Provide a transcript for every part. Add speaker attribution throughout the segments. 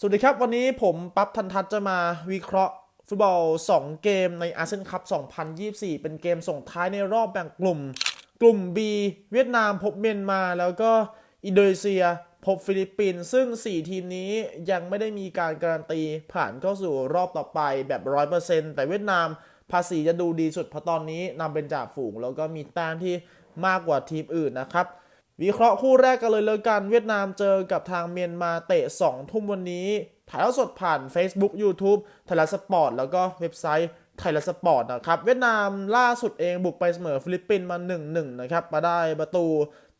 Speaker 1: สวัสดีครับ วันนี้ผมปั๊บทันทัศจะมาวิเคราะห์ฟุตบอล 2 เกมในอาเซียนคัพ 2024 เป็นเกมส่งท้ายในรอบแบ่งกลุ่ม กลุ่ม B เวียดนามพบเมียนมา แล้วก็อินโดนีเซีย พบฟิลิปปินส์ซึ่ง 4 ทีมนี้ยังไม่ได้มีการการันตีผ่านเข้าสู่รอบต่อไปแบบ 100%แต่เวียดนามภาษีจะดูดีสุดเพราะตอนนี้นำเป็นจ่าฝูง แล้วก็มีแต้มที่มากกว่าทีมอื่นนะครับ วิเคราะห์คู่แรกกันเลยเลยกันเวียดนามเจอกับทางเมียนมาเตะ 2 ทุ่มวันนี้ ถ่ายทอดสดผ่าน Facebook YouTube ไทยรัฐสปอร์ตแล้วก็เว็บไซต์ไทยรัฐสปอร์ตนะครับ เวียดนามล่าสุดเองบุกไปเสมอฟิลิปปินส์มา 1-1 นะครับ มาได้ประตู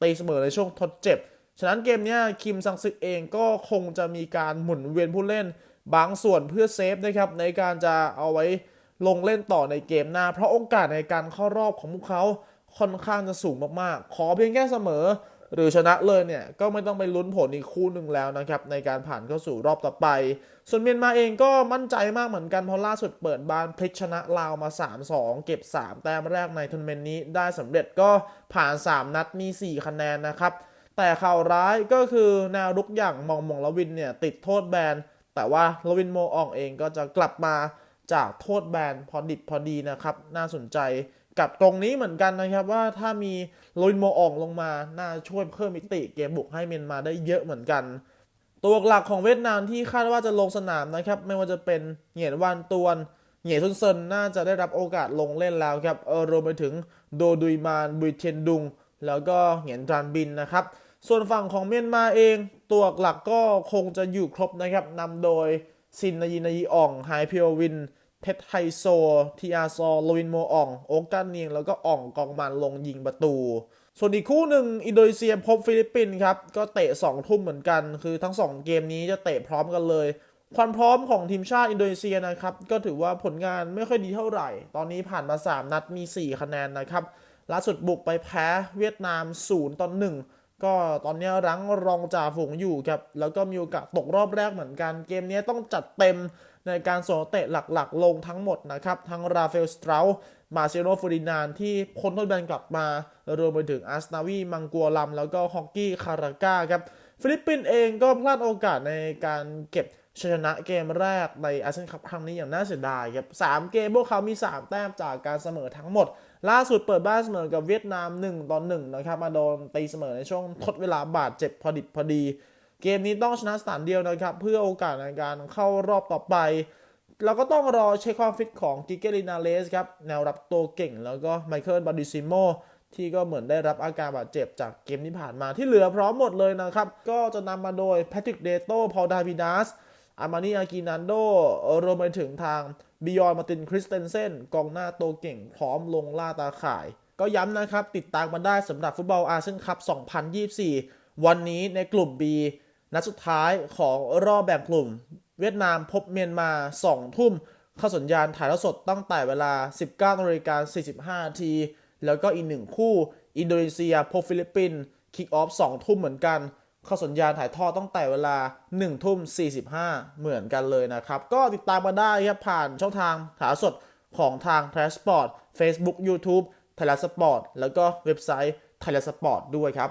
Speaker 1: ตีเสมอในช่วงทดเจ็บ ฉะนั้นเกมนี้คิมซังซึกเองก็คงจะมีการหมุนเวียนผู้เล่น บางส่วนเพื่อเซฟนะครับในการจะเอาไว้ลงเล่นต่อในเกมหน้า เพราะโอกาสในการเข้ารอบของพวกเขา ค่อนข้างจะสูงมากๆ ขอเพียงแค่เสมอ หรือชนะเลยเนี่ย ก็ไม่ต้องไปลุ้นผลอีกคู่หนึ่งแล้วนะครับ ในการผ่านเข้าสู่รอบต่อไป ส่วนเมียนมาเองก็มั่นใจมากเหมือนกัน เพราะล่าสุดเปิดบ้านพลิกชนะลาวมา 3-2 เก็บ 3 แต้มแรกในทัวร์นาเมนต์นี้ได้สำเร็จก็ผ่าน 3 นัดมี 4 คะแนนนะครับแต่ข่าวร้ายก็คือแนวรุกอย่างมองมองละวินเนี่ยติดโทษแบน แต่ว่าละวินโมอองเองก็จะกลับมาจากโทษแบนพอดิบพอดีนะครับ น่าสนใจ กับตรงนี้เหมือนกันนะครับว่าถ้ามีลวินโมอองลงมาน่าช่วยเพิ่มมิติเกมบุกให้เมียนมาได้เยอะเหมือนกัน ตัวหลักของเวียดนามที่คาดว่าจะลงสนามนะครับ ไม่ว่าจะเป็นเหงียนวานตวนเหงียนซุนเซินน่าจะได้รับโอกาสลงเล่นแล้วครับเออรวมไปถึงโดดุยมานบุยเทียนดุง แล้วก็เหงียนตรานบินนะครับ ส่วนฝั่งของเมียนมาเอง ตัวหลักก็คงจะอยู่ครบนะครับนำโดยซินนายีนายีอ่องไฮเพียววิน เพชรไฮโซทีอาซอโลวินโมอ่องโอกันเนียงแล้วก็อ่องกองมันลงยิงประตู ส่วนอีกคู่หนึ่งอินโดนีเซียพบฟิลิปปินส์ครับ ก็เตะ 2 ทุ่มเหมือนกัน คือทั้ง 2 เกมนี้จะเตะพร้อมกันเลย ความพร้อมของทีมชาติอินโดนีเซียนะครับ ก็ถือว่าผลงานไม่ค่อยดีเท่าไหร่ ตอนนี้ผ่านมา 3 นัดมี 4 คะแนนนะครับล่าสุดบุกไปแพ้เวียดนาม 0ต่อ1ก็ตอนนี้รั้งรองจ่าฝูงอยู่ครับแล้วก็มีโอกาสตกรอบแรกเหมือนกัน เกมนี้ต้องจัดเต็ม ในการส่งเตะหลักๆ ลงทั้งหมดนะครับ ทั้งราฟาเอลสตรามาเซโรฟูรินานที่พ้นทษแบนกลับมารวมไปถึงอาร์สนาวีมังกัวลัม แล้วก็ฮอกกี้คาราก้าครับฟิลิปปินส์เองก็พลาดโอกาสในการเก็บชนะเกมแรกในอาเซียนคัพครั้งนี้อย่างน่าเสียดายครับสามเกมพวกเขามี 3 แต้มจากการเสมอทั้งหมด ล่าสุดเปิดบ้านเสมอกับเวียดนาม1ต่อ1นะครับมาโดนตีเสมอในช่วงทดเวลาบาดเจ็บพอดิบพอดี เกมนี้ต้องชนะสถานเดียวนะครับ เพื่อโอกาสในการเข้ารอบต่อไปเราก็ต้องรอเช็คความฟิตของกิเกลินาเลสครับ แนวรับตัวเก่งแล้วก็ไมเคิลบาดิซิโมที่ก็เหมือนได้รับอาการบาดเจ็บจากเกมที่ผ่านมาที่เหลือพร้อมหมดเลยนะครับ ก็จะนำมาโดยแพทริกเดโตพอลดาวิดัสอามานีอากินันโดรวมไปถึงทางบิยอนมาตินคริสเตนเซนกองหน้าตัวเก่งพร้อมลงล่าตาข่าย ก็ย้ำนะครับ ติดตามมาได้สำหรับฟุตบอลอาเซียนคัพ 2024 วันนี้ในกลุ่ม B นัดสุดท้ายของรอบแบ่งกลุ่ม เวียดนามพบเมียนมา 2 ทุ่ม เข้าสัญญาณถ่ายทอดสดตั้งแต่เวลา 19นาฬิกา45ที แล้วก็อีกหนึ่งคู่ อินโดนีเซียพบฟิลิปปินส์คิกออฟ2ทุ่มเหมือนกัน เข้าสัญญาณถ่ายทอดตั้งแต่เวลา 1 ทุ่ม 45 เหมือนกันเลยนะครับ ก็ติดตามมาได้ครับผ่านช่องทางถ่ายสดของทางไทยสปอร์ต Facebook YouTube ไทยรัฐสปอร์ตแล้วก็เว็บไซต์ไทยรัฐสปอร์ตด้วยครับ